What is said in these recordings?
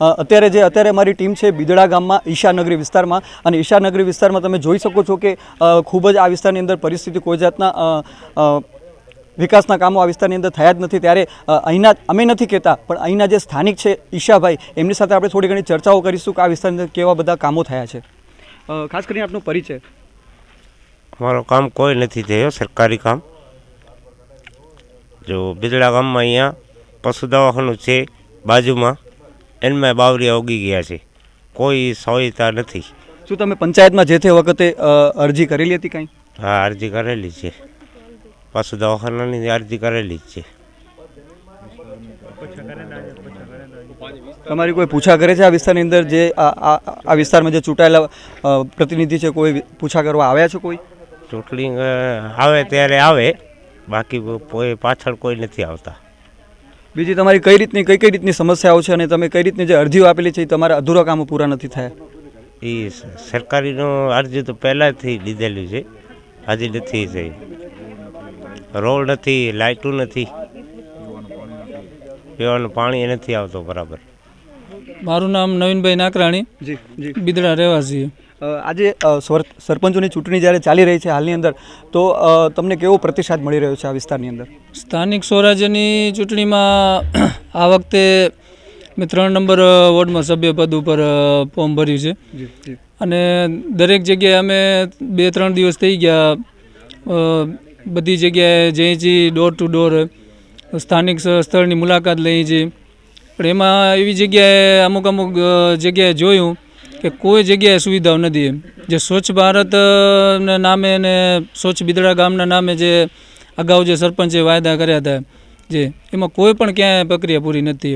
અત્યારે જે અત્યારે મારી ટીમ છે બિદડા ગામમાં, ઈશાનગરી વિસ્તારમાં. અને ઈશાનગરી વિસ્તારમાં તમે જોઈ શકો છો કે ખૂબ જ આ વિસ્તારની અંદર પરિસ્થિતિ કોઈ જાતના વિકાસના કામો આ વિસ્તારની અંદર થયા જ નથી. ત્યારે અહીંના, અમે નથી કહેતા, પણ અહીંના જે સ્થાનિક છે ઈશાભાઈ, એમની સાથે આપણે થોડી ઘણી ચર્ચાઓ કરીશું કે આ વિસ્તારની અંદર કેવા બધા કામો થયા છે. ખાસ કરીને આપનો પરિચય. અમારો કામ કોઈ નથી થયો, સરકારી કામ. જો બિદડા ગામમાં અહીંયા પશુ દવાખાનું છે બાજુમાં. એનમાં બાવરિયા ઉગી ગયા છે. કોઈ સહાયતા નથી. શું તમે પંચાયતમાં જે તે વખતે અરજી કરેલી હતી કાંઈ? હા અરજી કરેલી છે. પાછું દવાખાનાની અરજી કરેલી જ છે. તમારી કોઈ પૂછા કરે છે આ વિસ્તારની અંદર જે આ આ- આ વિસ્તારમાં જે ચૂંટાયેલા પ્રતિનિધિ છે કોઈ પૂછા કરવા આવ્યા છે કોઈ? ચૂંટણી આવે ત્યારે આવે. બાકી કોઈ પાછળ કોઈ નથી આવતા. બીજી તમારી કઈ રીતની કઈ કઈ રીતની સમસ્યાઓ છે અને તમે કઈ રીતની જે અરજીઓ આપેલી છે એ તમારા અધૂરા કામો પૂરા નથી થયા? એ સરકારીનો અરજી તો પહેલાંથી લીધેલી છે. હજી નથી થઈ. રોડ નથી લાઇટું નથી. પીવાનું પાણી નથી આવતો બરાબર. મારું નામ નવીનભાઈ નાકરાણી. જી જી. બિદડા રહેવાસી આજે સરપંચોની ચૂંટણી જ્યારે ચાલી રહી છે હાલની અંદર તો તમને કેવો પ્રતિસાદ મળી રહ્યો છે આ વિસ્તારની અંદર? સ્થાનિક સ્વરાજ્યની ચૂંટણીમાં આ વખતે મેં ત્રણ નંબર વોર્ડમાં સભ્ય પદ ઉપર ફોર્મ ભર્યું છે. અને દરેક જગ્યાએ અમે બે ત્રણ દિવસ થઈ ગયા બધી જગ્યાએ જઈએ છીએ ડોર ટુ ડોર સ્થાનિક સ્થળની મુલાકાત લઈ છીએ પણ એમાં એવી જગ્યાએ અમુક અમુક જગ્યાએ જોયું કે કોઈ જગ્યાએ સુવિધાઓ નથી એમ. જે સ્વચ્છ ભારત નામે અને સ્વચ્છ બિદડા ગામના નામે જે અગાઉ જે સરપંચે વાયદા કર્યા હતા જે એમાં કોઈ પણ ક્યાંય પ્રક્રિયા પૂરી નથી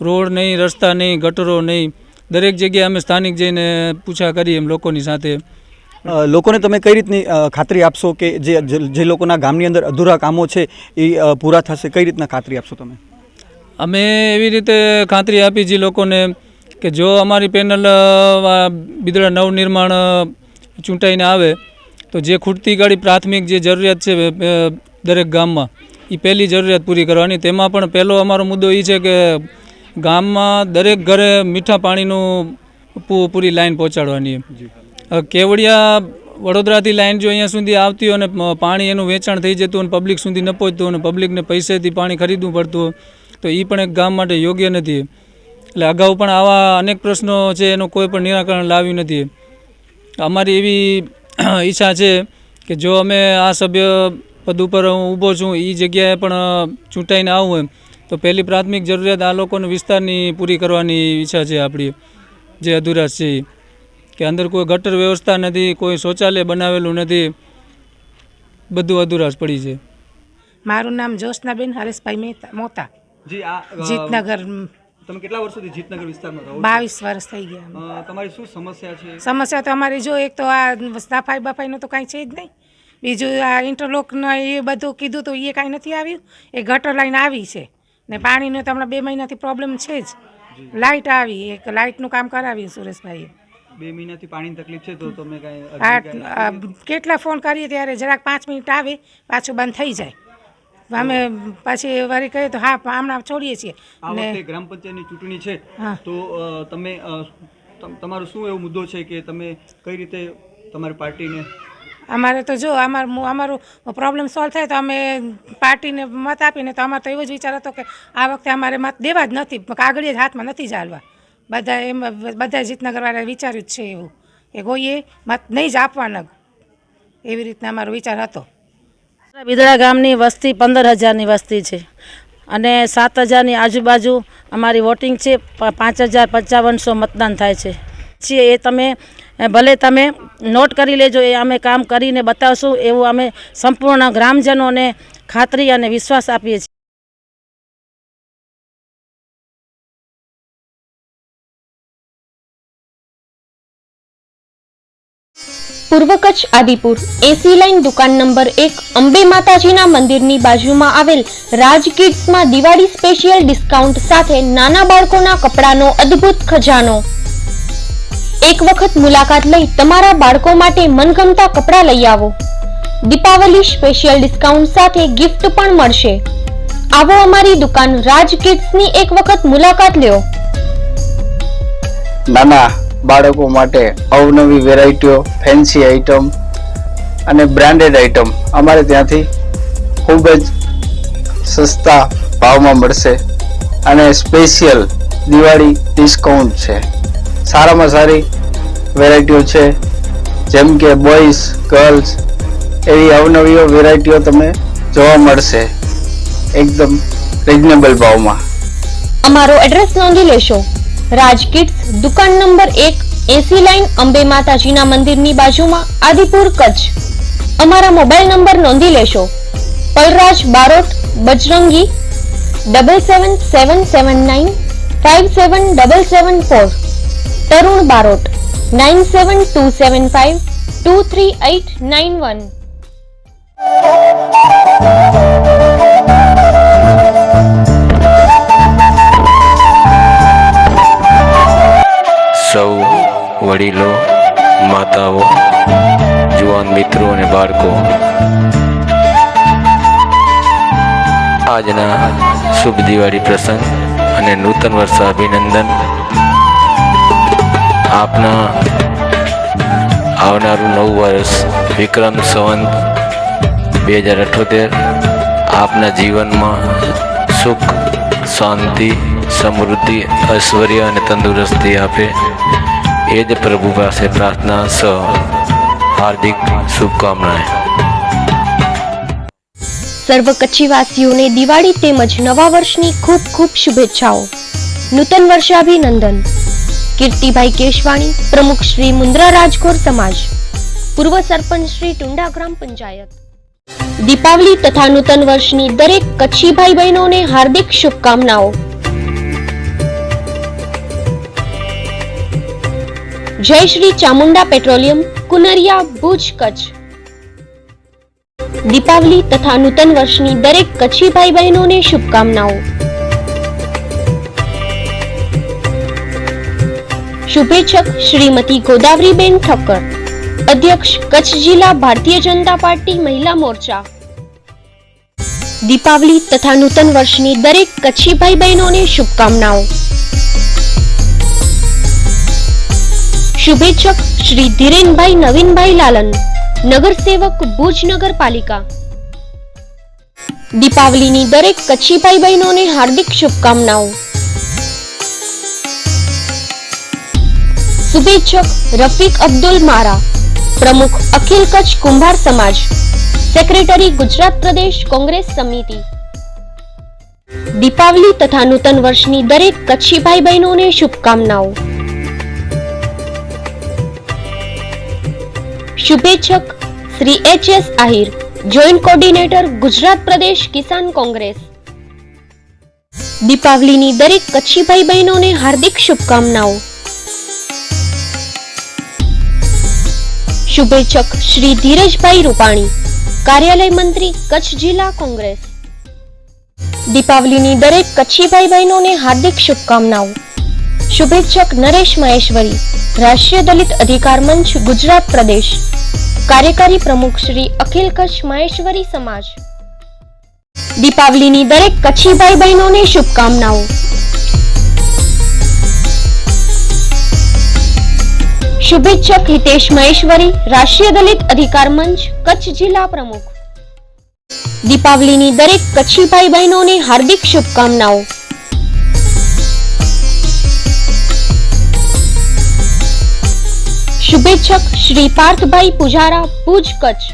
રોડ નહીં રસ્તા નહીં ગટરો નહીં દરેક જગ્યાએ અમે સ્થાનિક જઈને પૂછા કરી એમ લોકોની સાથે. લોકોને તમે કઈ રીતની ખાતરી આપશો કે જે- જે લોકોના ગામની અંદર અધૂરા કામો છે એ પૂરા થશે? કઈ રીતના ખાતરી આપશો તમે? અમે એવી રીતે ખાતરી આપી જે લોકોને કે જો અમારી પેનલ બિદડા નવનિર્માણ ચૂંટાઈને આવે તો જે ખૂટતી ગાડી પ્રાથમિક જે જરૂરિયાત છે દરેક ગામમાં એ પહેલી જરૂરિયાત પૂરી કરવાની. તેમાં પણ પહેલો અમારો મુદ્દો એ છે કે ગામમાં દરેક ઘરે મીઠા પાણીનું પૂરી લાઈન પહોંચાડવાની હવે કેવડિયા વડોદરાથી લાઈન જો અહીંયા સુધી આવતી હોય અને પાણી એનું વેચાણ થઈ જતું અને પબ્લિક સુધી ન પહોંચતું અને પબ્લિકને પૈસેથી પાણી ખરીદવું પડતું તો એ પણ એક ગામ માટે યોગ્ય નથી. એટલે અગાઉ પણ આવા અનેક પ્રશ્નો છે એનું કોઈ પણ નિરાકરણ લાવ્યું નથી. અમારી એવી ઈચ્છા છે કે જો અમે આ સભ્ય પદ ઉપર હું ઊભો છું એ જગ્યાએ પણ ચૂંટાઈને આવું એમ તો પહેલી પ્રાથમિક જરૂરિયાત આ લોકોને વિસ્તારની પૂરી કરવાની ઈચ્છા છે આપણી જે અધુરાશ છે એ કે અંદર કોઈ ગટર વ્યવસ્થા નથી કોઈ શૌચાલય બનાવેલું નથી બધું અધુરાશ પડી છે. મારું નામ જોશનાબેન હરેશભાઈ મહેતા મોતા. જીતનગર તમે કેટલા વર્ષોથી જીતનગર વિસ્તારમાં રહો બાવીસ વર્ષ થઈ ગયા તમારી શું સમસ્યા છે? સમસ્યા તો અમારી જો એક તો આ સફાઈ બફાઈનું તો કાંઈ છે જ નહીં. બીજું આ ઇન્ટરલોકનું એ બધું કીધું તો એ કાંઈ નથી આવ્યું. એ ગટર લાઈન આવી છે. ને પાણીનો તો હમણાં બે મહિનાથી પ્રોબ્લેમ છે જ. લાઇટ આવી. એક લાઇટનું કામ કરાવ્યું સુરેશભાઈએ. બે મહિનાથી પાણીની તકલીફ છે તો તમે આ કેટલા ફોન કરીએ ત્યારે જરાક પાંચ મિનિટ આવે પાછું બંધ થઈ જાય. અમે પાછી વારી કહીએ તો હા હમણાં છોડીએ છીએ. અને ગ્રામ પંચાયતની ચૂંટણી છે. હા. તો તમે તમ- તમારો શું એવો મુદ્દો છે કે તમે કઈ રીતે તમારી પાર્ટીને અમારે તો જો અમારું અમારું પ્રોબ્લેમ સોલ્વ થાય તો અમે પાર્ટીને મત આપીને તો અમારે તો એવો જ વિચાર હતો કે આ વખતે અમારે મત દેવા જ નથી કાગળિયા જ હાથમાં નથી ચાલવા. બધા એમ બધા જીતનગરવાળાએ વિચાર્યું જ છે એવું કે કોઈએ મત નહીં જ આપવાના એવી રીતના અમારો વિચાર હતો. બિદડા ગામની વસ્તી પંદર હજારની વસ્તી છે. અને સાત હજારની આજુબાજુ અમારી વોટિંગ છે પાંચ હજાર પંચાવનસો મતદાન થાય છે. છીએ એ તમે ભલે તમે નોટ કરી લેજો, એ અમે કામ કરીને બતાવશું, એવું અમે સંપૂર્ણ ગ્રામજનોને ખાતરી અને વિશ્વાસ આપીએ છીએ. પૂર્વ કચ્છ આદિપુર એસી લાઈન દુકાન નંબર એક અંબે માતાજીના મંદિરની બાજુમાં આવેલ રાજ કિડ્સમાં દિવાળી સ્પેશિયલ ડિસ્કાઉન્ટ સાથે નાના બાળકોના કપડાનો અદ્ભુત ખજાનો. એક વખત મુલાકાત લઈ તમારા બાળકો માટે મનગમતા કપડાં લઈ આવો. દીપાવલી સ્પેશિયલ ડિસ્કાઉન્ટ સાથે ગિફ્ટ પણ મળશે. આવો અમારી દુકાન રાજ કિડ્સની એક વખત મુલાકાત લ્યો. નાના બાળકો માટે અવનવી વેરાયટીઓ ફેન્સી આઇટમ અને બ્રાન્ડેડ આઇટમ અમારે ત્યાંથી ખૂબ જ સસ્તા ભાવમાં મળશે અને સ્પેશિયલ દિવાળી ડિસ્કાઉન્ટ છે. સારામાં સારી વેરાયટીઓ છે. જેમ કે બોયઝ ગર્લ્સ એવી અવનવીઓ વેરાયટીઓ તમને જોવા મળશે એકદમ રિઝનેબલ ભાવમાં. અમારો એડ્રેસ નોંધી લેશો. રાજ કિડ્સ, દુકાન નંબર એક એસી લાઈન અંબે માતાજીના મંદિરની બાજુમાં, આદિપુર કચ્છ. અમારા મોબાઈલ નંબર નોંધી લેશો. Palraj Barot, Bajrangi double seven seven seven nine five seven double seven four Tarun Barot nine seven two seven five two three eight nine one સૌ વડીલો, માતાઓ, જુવાન મિત્રો અને બાળકો. આજના શુભ દિવાળી પ્રસંગ અને નૂતન વર્ષ અભિનંદન આપના આવનારું નવું વર્ષ વિક્રમ સંવંત બે હજાર અઠોતેર આપના જીવનમાં સુખ, શાંતિ સમૃદ્ધિ, ઐશ્વર્ય અને તંદુરસ્તી આપે. એ જ પ્રભુ પાસે પ્રાર્થના, સ, હાર્દિક શુભકામનાएं સર્વ કચ્છીવાસીઓને દિવાળી તેમજ નવા વર્ષની ખૂબ ખૂબ શુભેચ્છાઓ. નૂતન વર્ષાભિનંદન. કીર્તિભાઈ કેશવાણી, પ્રમુખ શ્રી મુન્દ્રા રાજગોર સમાજ. પૂર્વ સરપંચ શ્રી ટુંડા ગ્રામ પંચાયત. દીપાવલી તથા નૂતન વર્ષની દરેક કચ્છી ભાઈ બહેનોને હાર્દિક શુભકામનાઓ. જય શ્રી ચામુંડા પેટ્રોલિયમ, કુનરિયા, ભુજ, કચ્છ. દીપાવલી તથા નૂતન વર્ષની દરેક કચ્છી ભાઈ બહેનોને શુભકામનાઓ. શુભેચ્છક શ્રીમતી ગોદાવરીબેન ઠક્કર, અધ્યક્ષ કચ્છ જિલ્લા ભારતીય જનતા પાર્ટી મહિલા મોરચા. દીપાવલી તથા નૂતન વર્ષની દરેક કચ્છી ભાઈ બહેનોને શુભકામનાઓ. શુભેચ્છક શ્રી ધીરેનભાઈ નવીનભાઈ લાલન, નગરસેવક ભુજ નગરપાલિકા. દીપાવલીની દરેક કચ્છી બહેનોને હાર્દિક શુભકામનાઓ. શુભેચ્છક રફીક અબ્દુલ મારા, પ્રમુખ અખિલ કચ્છ કુંભાર સમાજ, સેક્રેટરી ગુજરાત પ્રદેશ કોંગ્રેસ સમિતિ. દીપાવલી તથા નૂતન વર્ષની દરેક કચ્છી ભાઈ બહેનોને શુભકામનાઓ. શુભેચ્છક Shri H S Ahir joint coordinator Gujarat Pradesh Kisan Congress. દીપાવલીની દરેક કચ્છી ભાઈ બહેનોને હાર્દિક શુભકામનાઓ. શુભેચ્છક શ્રી ધીરજભાઈ રૂપાણી, કાર્યાલય મંત્રી, કચ્છ જિલ્લા કોંગ્રેસ. દીપાવલીની દરેક કચ્છી ભાઈ બહેનોને હાર્દિક શુભકામનાઓ. શુભેચ્છક નરેશ મહેશ્વરી રાષ્ટ્રીય દલિત અધિકાર મંચ ગુજરાત પ્રદેશ. કાર્યકારી પ્રમુખ શ્રી અખિલ કચ્છ મહેશ્વરી સમાજ. દીપાવલીની દરેક કચ્છી ભાઈ બહેનોને શુભકામનાઓ. શુભેચ્છક હિતેશ મહેશ્વરી, રાષ્ટ્રીય દલિત અધિકાર મંચ, કચ્છ જિલ્લા પ્રમુખ. દીપાવલીની દરેક કચ્છી ભાઈ બહેનોને હાર્દિક શુભકામનાઓ. શુભેચ્છક શ્રી પાર્થભાઈ પુજારા ભુજ કચ્છ.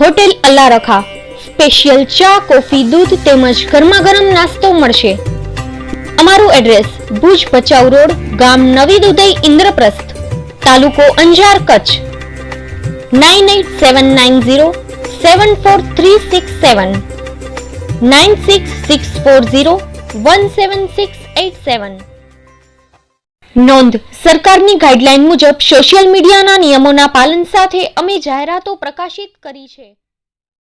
હોટેલ અલ્લા રખા સ્પેશિયલ ચા, કોફી, દૂધ તેમજ ગરમા ગરમ નાસ્તો મળશે. અમારું એડ્રેસ ભુજ ભચાઉ રોડ, ગામ નવી દુધઈ, ઇન્દ્રપ્રસ્થ, તાલુકો Anjar, Kutch. Nine eight seven nine zero seven four three six seven. Nine six six four zero one seven six eight seven. નોંધ સરકારની ગાઈડલાઈન મુજબ સોશિયલ મીડિયાના નિયમોના પાલન સાથે અમે જાહેરાતો પ્રકાશિત કરી છે.